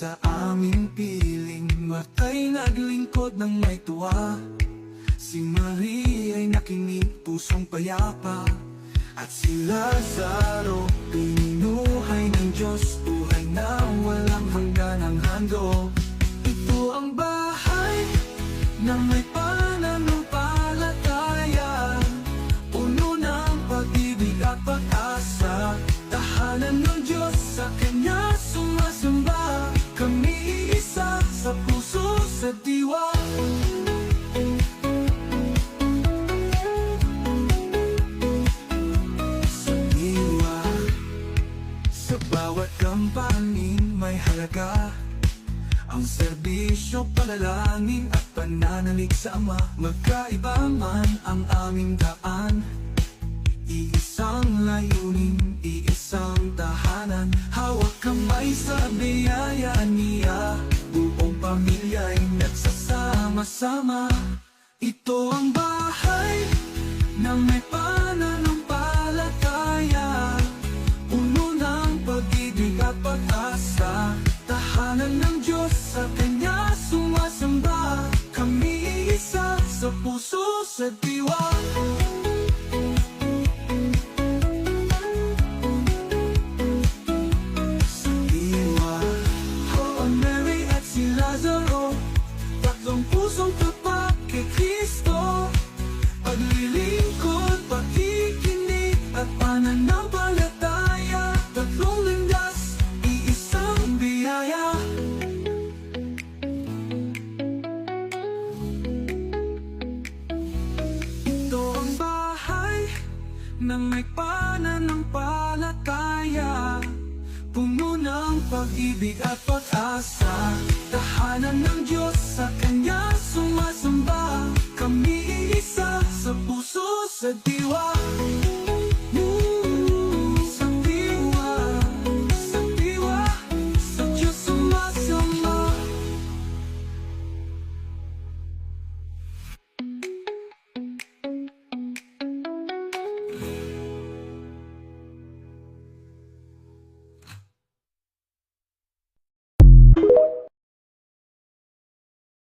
sa aming piling. Matay naglingkod ng may tuwa. Si Maria ay nakinig pusong payapa. At si Lazaro pinuhay may halaga. Ang serbisyo, panalangin at pananalig sa Ama Magkaiba man ang aming daan. Iisang layunin, iisang tahanan Hawak kamay sa biyaya niya. Buong pamilya'y nagsasama-sama. Ito ang bahay ng may ng may pananampalataya Puno ng pag-ibig at pag-asa. Tahanan ng Diyos sa Kanya sumasamba. Kami isa sa puso sa diwa